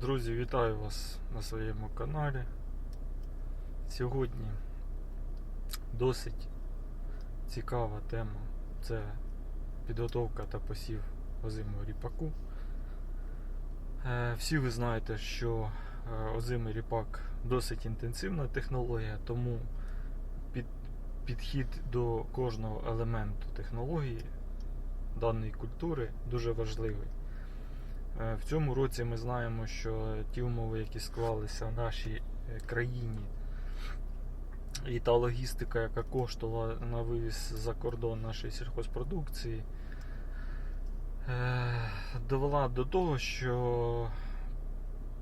Друзі, вітаю вас на своєму каналі. Сьогодні досить цікава тема це підготовка та посів озимого ріпаку. Е, Всі ви знаєте, що е, озимий ріпак досить інтенсивна технологія, тому під, підхід до кожного елементу технології даної культури дуже важливий. Е, В цьому році ми знаємо, що ті умови, які склалися в нашій е, країні, і та логістика, яка коштувала на вивіз за кордон нашої сільхозпродукції, е, довела до того, що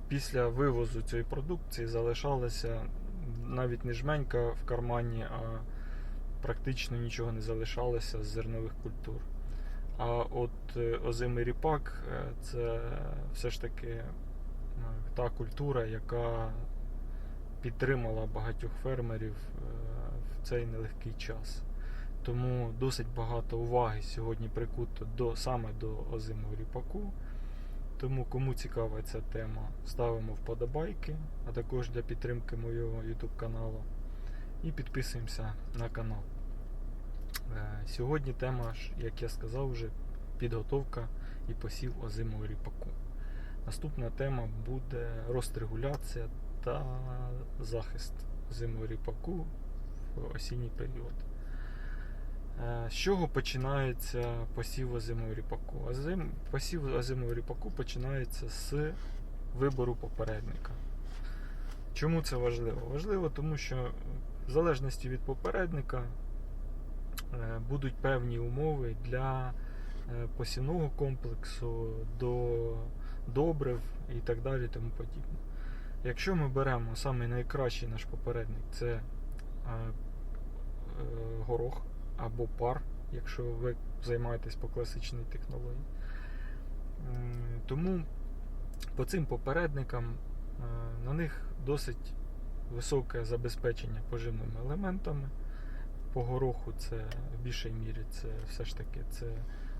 після вивозу цієї продукції залишалася навіть не жменька в кармані, а практично нічого не залишалося з зернових культур. А от е, озимий ріпак е, це все ж таки е, та культура, яка підтримала багатьох фермерів в цей нелегкий час. Тому досить багато уваги сьогодні прикуто до, саме до озимого ріпаку. Тому кому цікава ця тема, ставимо вподобайки, а також для підтримки моєго YouTube каналу. І підписуємося на канал. Е, Сьогодні тема, як я сказав, вже підготовка і посів озимого ріпаку. Наступна тема буде розрегуляція та захист озимого ріпаку в осінній період. Е, З чого починається посів озимого ріпаку? Озим, посів озимого ріпаку починається з вибору попередника. Чому це важливо? Важливо, тому що в залежності від попередника будуть певні умови для е, посівного комплексу, до добрив і так далі. Тому подібне. Якщо ми беремо саме найкращий наш попередник, це е, е, горох або пар, якщо ви займаєтесь по класичній технології. Тому по цим попередникам е, на них досить високе забезпечення поживними елементами. По гороху це в більшій мірі це все ж таки це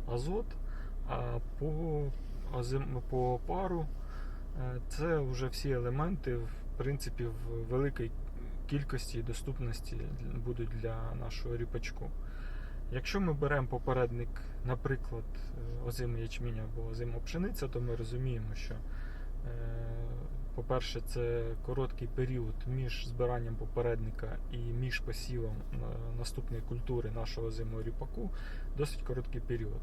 азот, а по, по пару е, це вже всі елементи, в принципі, в великій кількості і доступності будуть для нашого ріпачку. Якщо ми беремо попередник, наприклад, е, озимий ячмінь або озима пшениця, то ми розуміємо, що, е, по-перше, це короткий період між збиранням попередника і між посівом е, наступної культури нашого озимого ріпаку, досить короткий період.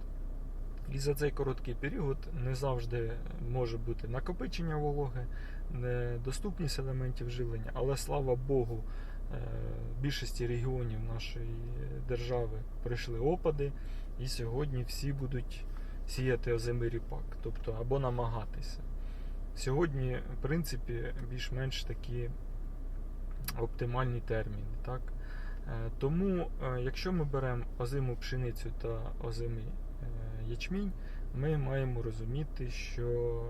І за цей короткий період не завжди може бути накопичення вологи, недоступність елементів живлення, але слава Богу, е, в більшості регіонів нашої держави прийшли опади, і сьогодні всі будуть сіяти озимий ріпак, тобто або намагатися. Сьогодні, в принципі, більш-менш такі оптимальні терміни. Так? Е, Тому, е, якщо ми беремо озиму пшеницю та озимий е, ячмінь, ми маємо розуміти, що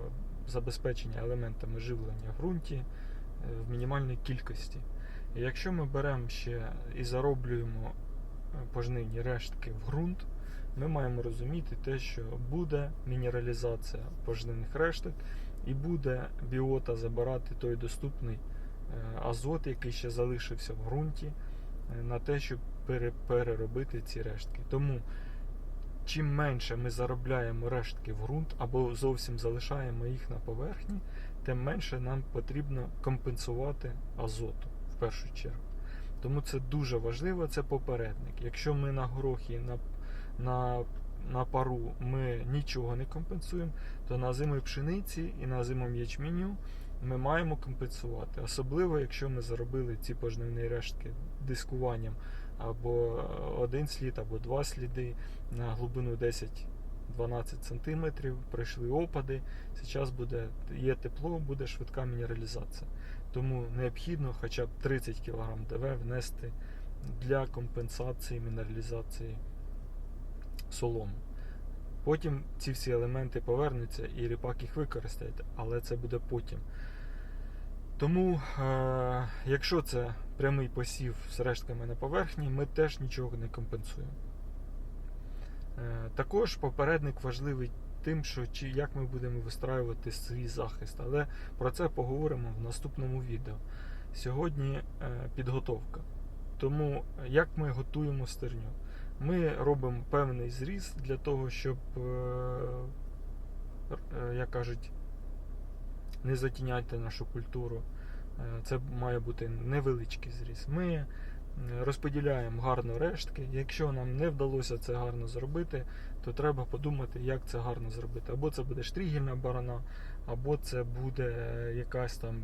забезпечення елементами живлення в ґрунті в мінімальній кількості. І якщо ми беремо ще і зароблюємо пожнивні рештки в ґрунт, ми маємо розуміти те, що буде мінералізація пожнивних решток і буде біота забирати той доступний е, азот, який ще залишився в ґрунті, е, на те, щоб переробити ці рештки. Тому чим менше ми заробляємо рештки в ґрунт або зовсім залишаємо їх на поверхні, тим менше нам потрібно компенсувати азоту в першу чергу. Тому це дуже важливо, це попередник. Якщо ми на горохі, на, на, на пару ми нічого не компенсуємо, то на зимої пшениці і на зимому ячменю ми маємо компенсувати. Особливо, якщо ми заробили ці пожнивні рештки дискуванням або один слід, або два сліди на глибину 10-12 см, прийшли опади. Зараз буде, є тепло, буде швидка мінералізація. Тому необхідно хоча б 30 кг ДВ внести для компенсації мінералізації соломи. Потім ці всі елементи повернуться і ріпак їх використає, але це буде потім. Тому, е- якщо це прямий посів з рештками на поверхні, ми теж нічого не компенсуємо. Е, також попередник важливий тим, що чи як ми будемо вистраювати свій захист. Але про це поговоримо в наступному відео. Сьогодні е, підготовка. Тому як ми готуємо стерню? Ми робимо певний зріз для того, щоб, е, е, як кажуть, не затіняти нашу культуру. Е, Це має бути невеличкий зріз. Ми розподіляємо гарно рештки. Якщо нам не вдалося це гарно зробити, то треба подумати, як це гарно зробити. Або це буде штрігельна борона, або це буде якась там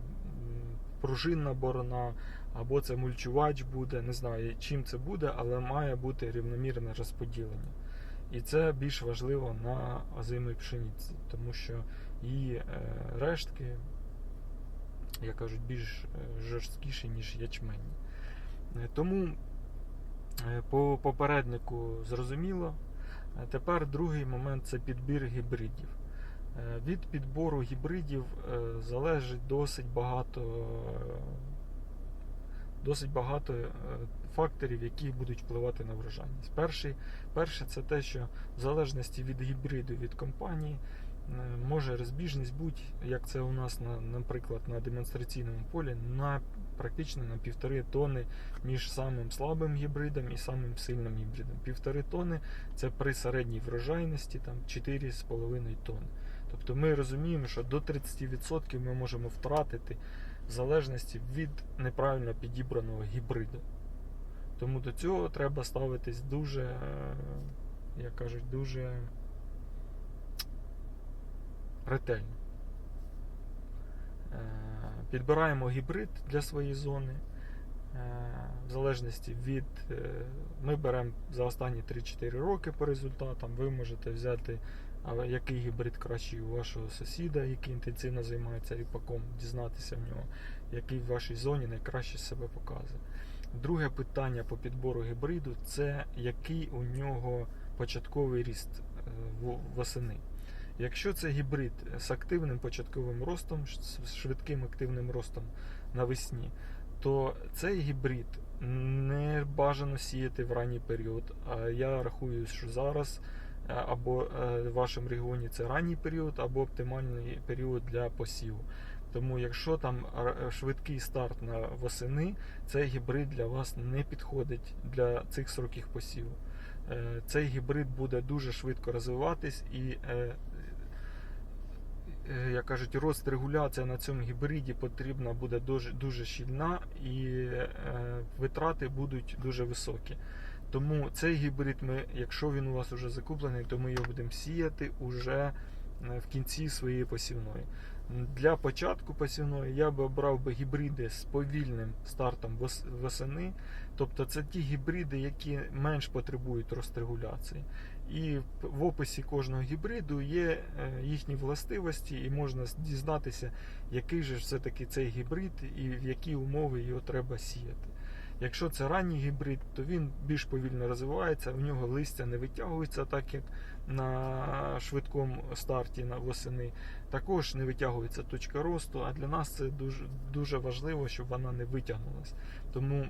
пружинна борона, або це мульчувач буде. Не знаю, чим це буде, але має бути рівномірне розподілення. І це більш важливо на озимій пшениці, тому що її е, рештки, як кажуть, більш е, жорсткіші, ніж ячмені. Е, Тому по попереднику зрозуміло. Тепер другий момент це підбір гібридів. Від підбору гібридів залежить досить багато, досить багато е, факторів, які будуть впливати на врожайність. Перший, перше це те, що в залежності від гібриду від компанії е, може розбіжність бути, як це у нас, на, наприклад, на демонстраційному полі, на практично на півтори тони між самим слабим гібридом і самим сильним гібридом. Півтори тони це при середній врожайності там 4,5 тонни. Тобто ми розуміємо, що до 30% ми можемо втратити в залежності від неправильно підібраного гібриду. Тому до цього треба ставитись дуже, е, як кажуть, дуже ретельно. Е, Підбираємо гібрид для своєї зони. Е, В залежності від. Ми беремо за останні 3-4 роки по результатам. Ви можете взяти, а який гібрид кращий у вашого сусіда, який інтенсивно займається ріпаком, дізнатися в нього, який в вашій зоні найкраще себе показує. Друге питання по підбору гібриду це який у нього початковий ріст е, восени. Якщо це гібрид з активним початковим ростом, з швидким активним ростом навесні, то цей гібрид не бажано сіяти в ранній період. А я рахую, що зараз або е, в вашому регіоні це ранній період, або оптимальний період для посіву. Тому, якщо там швидкий старт на восени, цей гібрид для вас не підходить для цих сроків посіву. Е, Цей гібрид буде дуже швидко розвиватись і, е, е, як кажуть, рост регуляція на цьому гібриді потрібна буде дуже, дуже щільна і е, витрати будуть дуже високі. Тому цей гібрид, ми, якщо він у вас вже закуплений, то ми його будемо сіяти уже е, в кінці своєї посівної. Для початку посівної я би обрав би гібриди з повільним стартом вос- восени. Тобто це ті гібриди, які менш потребують розрегуляції. І в- описі кожного гібриду є е, їхні властивості, і можна дізнатися, який же все-таки цей гібрид і в які умови його треба сіяти. Якщо це ранній гібрид, то він більш повільно розвивається, у нього листя не витягується так, як на швидкому старті на восени. Також не витягується точка росту, а для нас це дуже, дуже важливо, щоб вона не витягнулася. Тому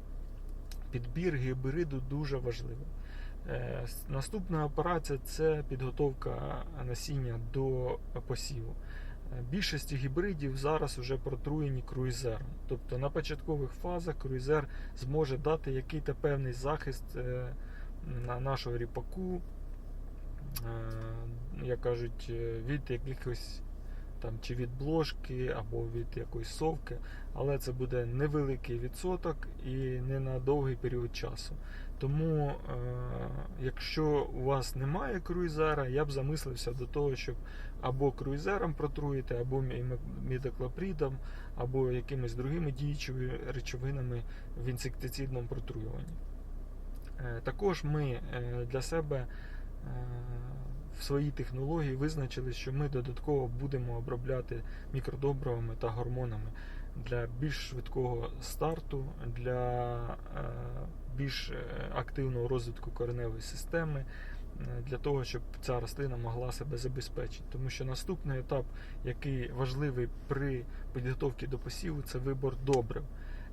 підбір гібриду дуже важливий. Е, Наступна операція це підготовка насіння до посіву. Більшості гібридів зараз вже протруєні круїзером. Тобто на початкових фазах круїзер зможе дати який-то певний захист е, на нашого ріпаку, е, як кажуть, е, від якихось там чи від бложки або від якоїсь совки, але це буде невеликий відсоток і не на довгий період часу. Тому, е, якщо у вас немає круїзера, я б замислився до того, щоб або круїзером протруїти, або мі- мідоклопридом, або якимись другими діючими речовинами в інсектицидному протруюванні. Е, Також ми е, для себе е, в своїй технології визначили, що ми додатково будемо обробляти мікродобривами та гормонами для більш швидкого старту, для е, більш е, активного розвитку кореневої системи, е, для того, щоб ця рослина могла себе забезпечити. Тому що наступний етап, який важливий при підготовці до посіву, це вибор добрив.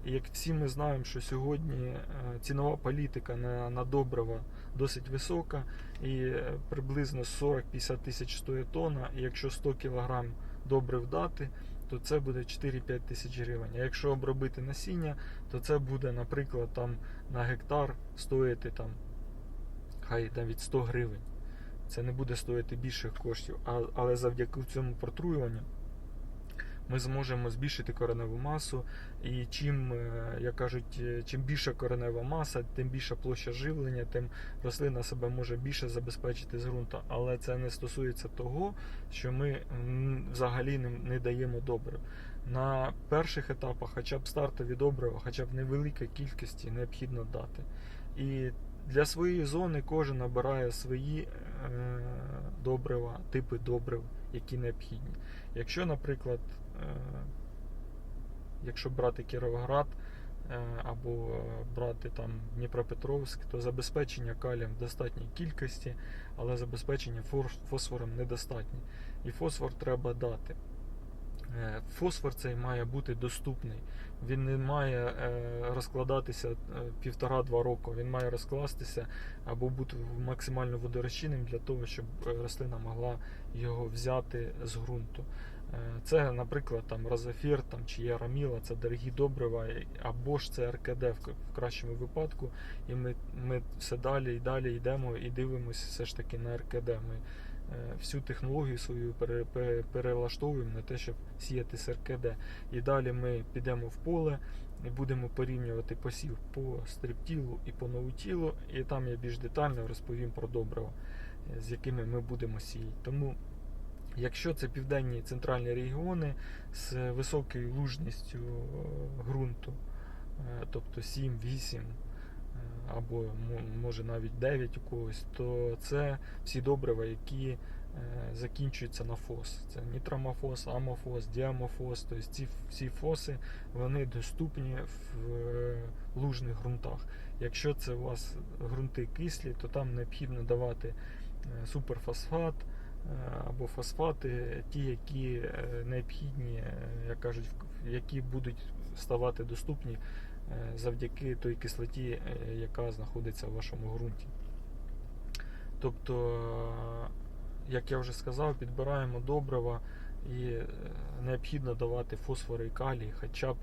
Як всі ми знаємо, що сьогодні цінова політика на, на добрива досить висока, і приблизно 40-50 тисяч стоїть тонна, і якщо 100 кг добрив дати, то це буде 4-5 тисяч гривень. А якщо обробити насіння, то це буде, наприклад, там на гектар стоїти там, хай навіть 100 гривень. Це не буде стоїти більших коштів, але завдяки цьому протруюванню ми зможемо збільшити кореневу масу. І чим, е, як кажуть, е, чим більша коренева маса, тим більша площа живлення, тим рослина себе може більше забезпечити з ґрунту. Але це не стосується того, що ми взагалі не, даємо добрив. На перших етапах, хоча б стартові добрива, хоча б невелика кількості необхідно дати. І для своєї зони кожен обирає свої е, добрива, типи добрив, які необхідні. Якщо, наприклад, е, якщо брати Кіровоград е, або брати там Дніпропетровськ, то забезпечення калієм в достатній кількості, але забезпечення фосфором недостатнє. І фосфор треба дати. Е, Фосфор цей має бути доступний. Він не має е, розкладатися е, півтора-два року. Він має розкластися або бути максимально водорозчинним для того, щоб рослина могла його взяти з ґрунту. Це, наприклад, там розофір там, чи яраміла, це дорогі добрива, або ж це РКД в кращому випадку. І ми, ми все далі і далі йдемо і дивимося все ж таки на РКД. Ми всю технологію свою пере- пере- перелаштовуємо на те, щоб сіяти з РКД. І далі ми підемо в поле і будемо порівнювати посів по стриптілу і по новутілу, і там я більш детально розповім про добрива, е, з якими ми будемо сіяти. Тому Якщо це південні центральні регіони з високою лужністю е, ґрунту, е, тобто 7-8 е, або може навіть 9 у когось, то це всі добрива, які е, закінчуються на фос. Це нітромофос, амофос, діамофос. Тобто ці всі фоси вони доступні в е, лужних ґрунтах. Якщо це у вас ґрунти кислі, то там необхідно давати е, суперфосфат або фосфати, ті, які необхідні, як кажуть, які будуть ставати доступні завдяки той кислоті, е, яка знаходиться в вашому ґрунті. Тобто, е, як я вже сказав, підбираємо добрива і е, необхідно давати фосфор і калій хоча б,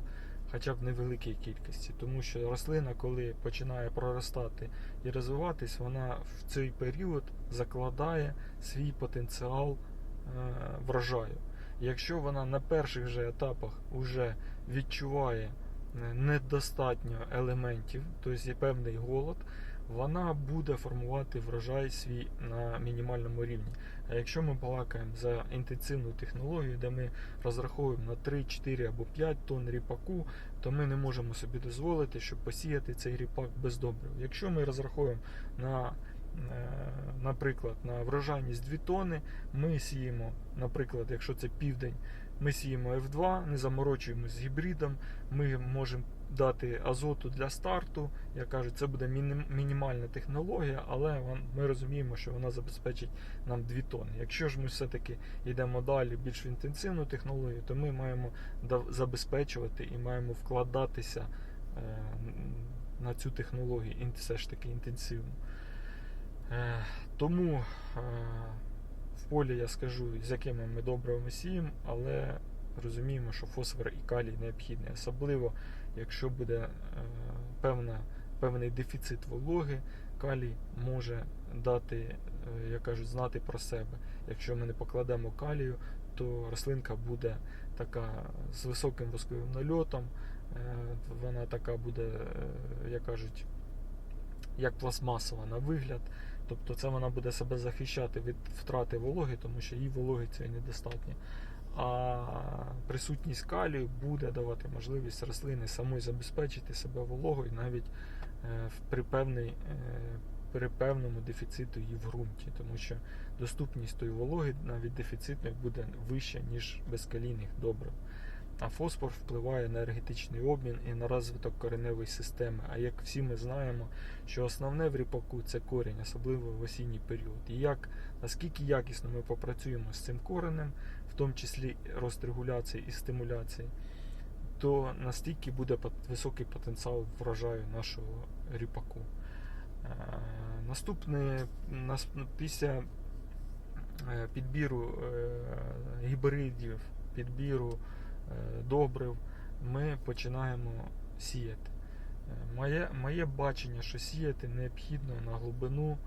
хоча б невеликій кількості. Тому що рослина, коли починає проростати і розвиватись, вона в цей період закладає свій потенціал е, врожаю. Якщо вона на перших же етапах вже відчуває е, недостатньо елементів, тобто є певний голод, вона буде формувати врожай свій на мінімальному рівні. А якщо ми балакаємо за інтенсивну технологію, де ми розраховуємо на 3, 4 або 5 тонн ріпаку, то ми не можемо собі дозволити, щоб посіяти цей ріпак без добрив. Якщо ми розраховуємо на, е, наприклад, на врожайність 2 тонни, ми сіємо, наприклад, якщо це південь, ми сіємо F2, не заморочуємося з гібридом, ми можемо дати азоту для старту. Я кажу, це буде мінімальна технологія, але ми розуміємо, що вона забезпечить нам 2 тонни. Якщо ж ми все-таки йдемо далі більш в інтенсивну технологію, то ми маємо забезпечувати і маємо вкладатися е, на цю технологію все ж таки інтенсивно. Е, Тому е, полі я скажу, з якими ми добривами сіємо, але розуміємо, що фосфор і калій необхідні, особливо якщо буде е, певна, певний дефіцит вологи, калій може дати, е, як кажуть, знати про себе. Якщо ми не покладемо калію, то рослинка буде така з високим восковим нальотом, е, вона така буде, як кажуть, як пластмасова на вигляд. Тобто це вона буде себе захищати від втрати вологи, тому що їй вологи цієї недостатньо. А присутність калію буде давати можливість рослини самої забезпечити себе вологою навіть е, при, певний, е, при певному дефіциту її в ґрунті, тому що доступність тої вологи навіть дефіцитної буде вища, ніж безкалійних добрив. А фосфор впливає на енергетичний обмін і на розвиток кореневої системи. А як всі ми знаємо, що основне в ріпаку це корінь, особливо в осінній період. І як наскільки якісно ми попрацюємо з цим коренем, в тому числі рост регуляції і стимуляції, то настільки буде високий потенціал врожаю нашого ріпаку. Наступне нас- після е, підбіру е, гібридів, підбіру е, добрив, ми починаємо сіяти. Е, Моє, моє бачення, що сіяти необхідно на глибину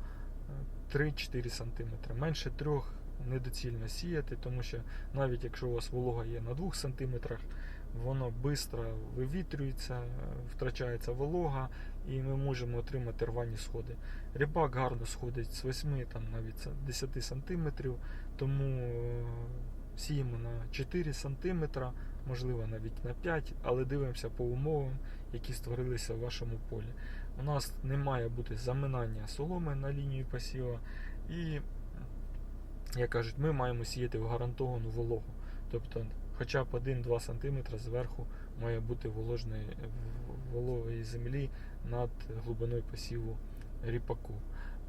е, 3-4 см. Менше 3 недоцільно сіяти, тому що навіть якщо у вас волога є на 2 см, воно швидко вивітрюється, е, втрачається волога, і ми можемо отримати рвані сходи. Ріпак гарно сходить з 8 там, навіть 10 см, тому е, сіємо на 4 см, можливо навіть на 5 але дивимося по умовам, які створилися в вашому полі. У нас не має бути заминання соломи на лінію посіва, і, як кажуть, ми маємо сіяти в гарантовану вологу. Тобто хоча б 1-2 см зверху має бути вологої землі над глибиною посіву ріпаку.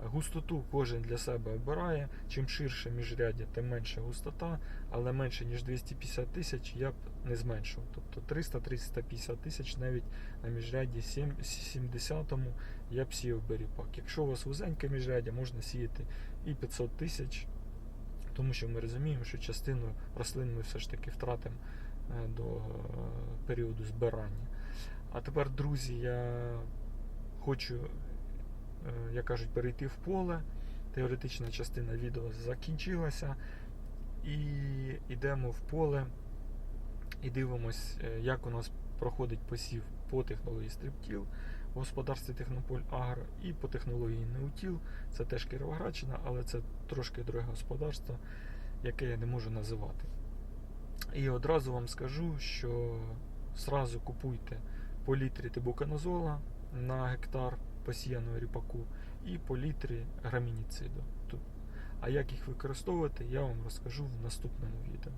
Густоту кожен для себе обирає. Чим ширше міжряддя, тим менша густота, але менше ніж 250 тисяч я б не зменшував. Тобто 300-350 тисяч навіть на міжрядді 70-му я б сіяв би ріпак. Якщо у вас вузеньке міжряддя, можна сіяти і 500 тисяч, тому що ми розуміємо, що частину рослин ми все ж таки втратимо е, до е, періоду збирання. А тепер, друзі, я хочу, як кажуть, перейти в поле. Теоретична частина відео закінчилася. І йдемо в поле і дивимось, е, як у нас проходить посів по технології стриптіл в господарстві Технополь Агро і по технології Неутіл. Це теж Кіровоградщина, але це трошки друге господарство, яке я не можу називати. І одразу вам скажу, що зразу купуйте по літрі тибуканозола на гектар посіяного ріпаку і по літрі грамініциду. А як їх використовувати, я вам розкажу в наступному відео.